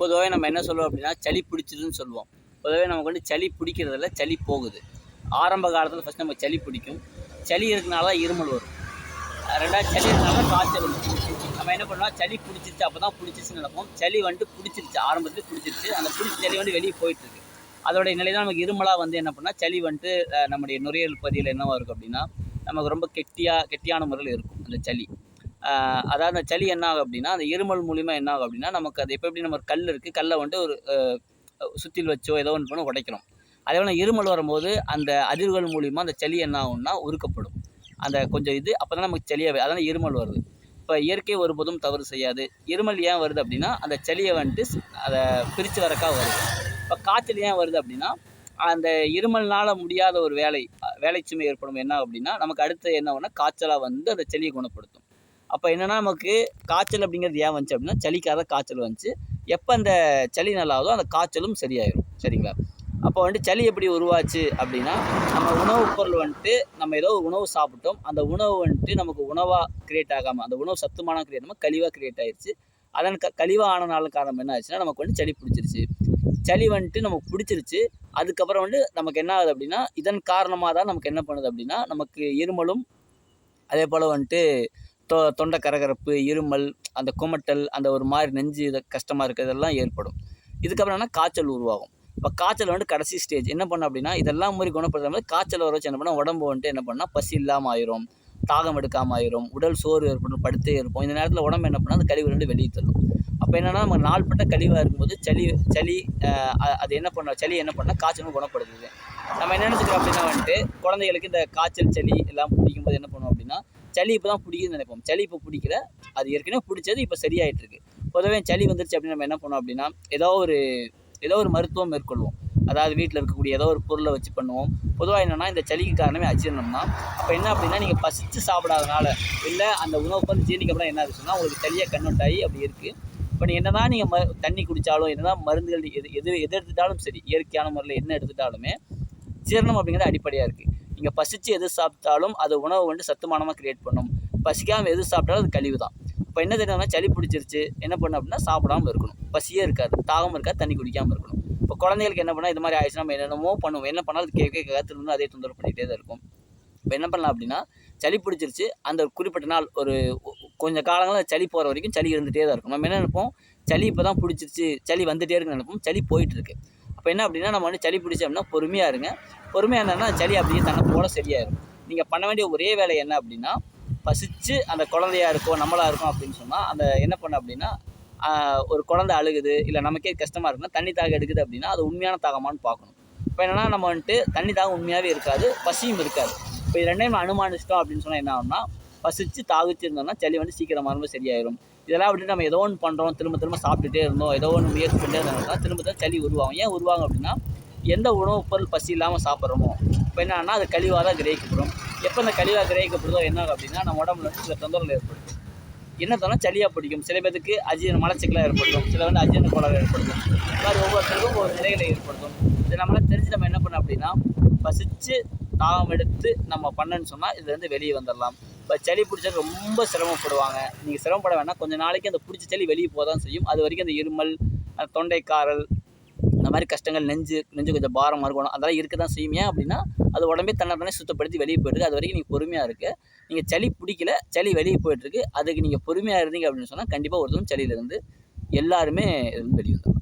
பொதுவாகவே நம்ம என்ன சொல்லுவோம் அப்படின்னா சளி பிடிச்சதுன்னு சொல்லுவோம். பொதுவாகவே நமக்கு வந்து சளி பிடிக்கிறதில்ல சளி போகுது. ஆரம்ப காலத்தில் ஃபஸ்ட் நமக்கு சளி பிடிக்கும். சளி இருக்கனால தான் இருமல் வரும். ரெண்டாவது சளி இருக்கனால காய்ச்சல் வரும். நம்ம என்ன பண்ணோம்னா சளி பிடிச்சிருச்சு அப்போ தான் பிடிச்சிருச்சுன்னு நினைப்போம். சளி வந்துட்டு பிடிச்சிருச்சு ஆரம்பத்தில் பிடிச்சிருச்சு. அந்த பிடிச்ச சளி வந்து வெளியே போயிட்டுருக்கு. அதோடைய நிலை தான் நமக்கு இருமலாக வந்து என்ன பண்ணால் சளி வந்துட்டு நம்முடைய நுரையீரல் பகுதியில் என்னவாக இருக்கும் அப்படின்னா நமக்கு ரொம்ப கெட்டியாக கெட்டியான முறையில் இருக்கும் அந்த சளி. அதாவது அந்த சளி என்ன ஆகும் அப்படின்னா அந்த இருமல் மூலிமா என்ன ஆகும் அப்படின்னா நமக்கு அது இப்போ எப்படி நம்ம கல் இருக்குது கல்லை வந்துட்டு ஒரு சுற்றில் வச்சோ ஏதோ ஒன்று பண்ணி உடைக்கிறோம் அதே போல் இருமல் வரும்போது அந்த அதிர்வுகள் மூலிமா அந்த சளி என்ன ஆகும்னா உருக்கப்படும். அந்த கொஞ்சம் இது அப்போ தான் நமக்கு சளியாகவே அதனால் இருமல் வருது. இப்போ இயற்கை ஒருபோதும் தவறு செய்யாது. இருமல் ஏன் வருது அப்படின்னா அந்த சளியை வந்துட்டு அதை பிரித்து வரக்கா வருது. இப்போ காய்ச்சல் ஏன் வருது அப்படின்னா அந்த இருமல்னால் முடியாத ஒரு வேலை வேலை சுமை ஏற்படும். என்ன அப்படின்னா நமக்கு அடுத்து என்ன ஆகும்னா காய்ச்சலாக வந்து அந்த சளியை குணப்படுத்தும். அப்போ என்னென்னா நமக்கு காய்ச்சல் அப்படிங்கிறது ஏன் வந்துச்சு அப்படின்னா சளிக்காக காய்ச்சல் வந்துச்சு. எப்போ அந்த சளி நல்லாவதோ அந்த காய்ச்சலும் சரியாயிடும் சரிங்களா? அப்போ வந்துட்டு சளி எப்படி உருவாச்சு அப்படின்னா நம்ம உணவுப் பொருள் வந்துட்டு நம்ம ஏதோ ஒரு உணவு சாப்பிட்டோம். அந்த உணவு வந்துட்டு நமக்கு உணவாக கிரியேட் ஆகாமல் அந்த உணவு சத்துமானம் கிரியேட் ஆகாமல் கழிவாக கிரியேட் ஆயிடுச்சு அதன் க கழிவாக ஆனனால காரணம் என்ன ஆச்சுன்னா நமக்கு வந்து சளி பிடிச்சிருச்சு. சளி வந்துட்டு நமக்கு பிடிச்சிருச்சு. அதுக்கப்புறம் வந்து நமக்கு என்ன ஆகுது அப்படின்னா இதன் காரணமாக தான் நமக்கு என்ன பண்ணுது அப்படின்னா நமக்கு இருமலும் அதே போல் வந்துட்டு தொ தொண்டை கரகரப்பு இருமல் அந்த குமட்டல் அந்த ஒரு மாதிரி நெஞ்சு இதை கஷ்டமாக இருக்குது இதெல்லாம் ஏற்படும். இதுக்கப்புறம் என்ன காய்ச்சல் உருவாகும். இப்போ காய்ச்சல் வந்துட்டு கடைசி ஸ்டேஜ் என்ன பண்ண அப்படின்னா இதெல்லாம் மாதிரி குணப்படுத்துற மாதிரி காய்ச்சல் வர வச்சு என்ன பண்ணால் உடம்பு வந்துட்டு என்ன பண்ணால் பசி இல்லாமல் ஆயிரும் தாகம் எடுக்காமல் ஆயிரும் உடல் சோர்வு ஏற்படும் படுத்தே இருப்போம். இந்த நேரத்தில் உடம்பு என்ன பண்ணால் அந்த கழிவு ரெண்டு வெளியே தள்ளும். அப்போ என்னென்னா நம்ம நாள்பட்ட கழிவாக இருக்கும்போது சளி சளி அது என்ன பண்ண சளி என்ன பண்ணால் காய்ச்சலும் குணப்படுத்துது. நம்ம என்ன நினச்சிக்கிறோம் அப்படின்னா வந்துட்டு குழந்தைகளுக்கு இந்த காய்ச்சல் சளி எல்லாம் பிடிக்கும்போது என்ன பண்ணுவோம் அப்படின்னா சளி இப்போ தான் பிடிக்குதுன்னு நினைப்போம். சளி இப்போ பிடிக்கல அது ஏற்கனவே பிடிச்சது இப்போ சரியாயிட்டு இருக்கு பொதுவாக சளி வந்துருச்சு அப்படின்னு நம்ம என்ன பண்ணோம் அப்படின்னா ஏதோ ஒரு ஏதோ ஒரு மருத்துவம் மேற்கொள்வோம். அதாவது வீட்டில் இருக்கக்கூடிய ஏதோ ஒரு பொருளை வச்சு பண்ணுவோம். பொதுவாக என்னென்னா இந்த சளிக்கு காரணமே அஜீரணம் தான் அப்போ என்ன அப்படின்னா நீங்கள் பசித்து சாப்பிடாதனால இல்லை அந்த உணவு பொருள் ஜீரணிக்கப்பட என்ன ஆகுதுன்னா உங்களுக்கு சளியாக கன்வெர்ட் ஆகி அப்படி இருக்குது இப்போ நீங்கள் என்ன தான் நீங்கள் ம தண்ணி குடித்தாலும் என்ன தான் மருந்துகள் எது எது எது எடுத்துட்டாலும் சரி இயற்கையான முறையில் என்ன எடுத்துட்டாலுமே ஜீரணம் அப்படிங்கிறது அடிப்படையாக இருக்குது நீங்கள் பசிச்சு எது சாப்பிட்டாலும் அது உணவு வந்து சத்துமானமாக கிரியேட் பண்ணும். பசிக்காமல் எது சாப்பிட்டாலும் அது கழிவு தான் இப்போ என்ன தெரியும்னா சளி பிடிச்சிருச்சு. என்ன பண்ணும் அப்படின்னா சாப்பிடாம இருக்கணும். பசியே இருக்காது. தாகம் இருக்காது. தண்ணி குடிக்காமல் இருக்கணும். இப்போ குழந்தைகளுக்கு என்ன பண்ணால் இது மாதிரி ஆயிடுச்சுன்னா நம்ம என்னென்னமோ பண்ணுவோம். என்ன பண்ணாலும் அது கேட்க கேட்க அதே தொந்தரவு பண்ணிகிட்டே தான் இருக்கும். இப்போ என்ன பண்ணலாம் அப்படின்னா சளி பிடிச்சிருச்சு. அந்த குறிப்பிட்ட நாள் ஒரு கொஞ்சம் காலங்களில் சளி போகிற வரைக்கும் சளி இருந்துகிட்டே தான் இருக்கும். நம்ம என்ன நினைப்போம்? சளி இப்போ தான் பிடிச்சிருச்சு. சளி வந்துகிட்டே இருக்குன்னு நினைப்போம். சளி போயிட்டுருக்கு அப்போ என்ன அப்படின்னா நம்ம வந்து சளி பிடிச்சோம் அப்படின்னா பொறுமையாக இருங்க. பொறுமையாக இருந்தாங்கன்னா சளி அப்படியே தன்னை போல சரியாயிரும். நீங்கள் பண்ண வேண்டிய ஒரே வேலை என்ன அப்படின்னா பசிச்சு அந்த குழந்தையா இருக்கும் நம்மளாக இருக்கும் அப்படின்னு சொன்னால் அந்த என்ன பண்ண அப்படின்னா ஒரு குழந்தை அழுகுது இல்லை நமக்கே கஷ்டமாக இருக்குன்னா தண்ணி தாக எடுக்குது அப்படின்னா அது உண்மையான தாகமான்னு பார்க்கணும். இப்போ என்னென்னா நம்ம வந்துட்டு தண்ணி தாகம் உண்மையாகவே இருக்காது பசியும் இருக்காது. இப்போ இது ரெண்டையும் அனுமானிச்சிட்டோம் அப்படின்னு சொன்னால் என்ன ஆகும்னா பசிச்சு தாகிச்சு இருந்தோம்னா சளி வந்து சீக்கிரமாக சரியாயிடும் இதெல்லாம் விட்டு நம்ம ஏதோ ஒன்று பண்ணுறோம் திரும்ப திரும்ப சாப்பிட்டுட்டே இருந்தோம் ஏதோ ஒன்று முயற்சி பண்ணிட்டே இருந்தோம்னா திரும்ப திரும்ப சளி உருவாகும். ஏன் உருவாகும் அப்படின்னா எந்த உணவுப் பொருள் பசி இல்லாமல் சாப்பிட்றோமோ இப்போ என்னன்னா அது கழிவாக தான் கிரகிக்கப்படும். எப்போ அந்த கழிவாக கிரகிக்கப்படுதோ என்ன அப்படின்னா நம்ம உடம்புல வந்து சில தொந்தரவுகள் ஏற்படுத்தும் என்ன தோணும் சளியாக பிடிக்கும். சில பேருக்கு அஜீரண மலச்சிக்கலாக ஏற்படுத்தும். சில வந்து அஜீரண கோளாறு ஏற்படுத்தும். இந்த மாதிரி ஒவ்வொருத்தருக்கும் ஒரு நிலைகளை ஏற்படுத்தும். இது நம்மளால் தெரிஞ்சு நம்ம என்ன பண்ணோம் அப்படின்னா பசிச்சு தாகம் எடுத்து நம்ம பண்ணேன்னு சொன்னால் இதுலேருந்து வெளியே வந்துடலாம் இப்போ சளி பிடிச்சது ரொம்ப சிரமப்படுவாங்க. நீங்கள் சிரமப்பட வேணாம். கொஞ்சம் நாளைக்கு அந்த பிடிச்ச சளி வெளியே போக தான் செய்யும். அது வரைக்கும் அந்த இருமல் தொண்டைக்காரல் இந்த மாதிரி கஷ்டங்கள் நெஞ்சு நெஞ்சு கொஞ்சம் பாரமாக இருக்கணும். அதெல்லாம் இருக்க தான் செய்யும். ஏன் அப்படின்னா அது உடம்பே தன்னை சுத்தப்படுத்தி வெளியே போயிட்டுருக்கு அது வரைக்கும் நீங்கள் பொறுமையாக இருக்குது நீங்கள் சளி பிடிக்கல சளி வெளியே போயிட்டுருக்கு அதுக்கு நீங்கள் பொறுமையாக இருந்தீங்க அப்படின்னு சொன்னால் கண்டிப்பாக ஒருத்தரும் சளியிலேருந்து எல்லாருமே வெளியே வந்துடலாம்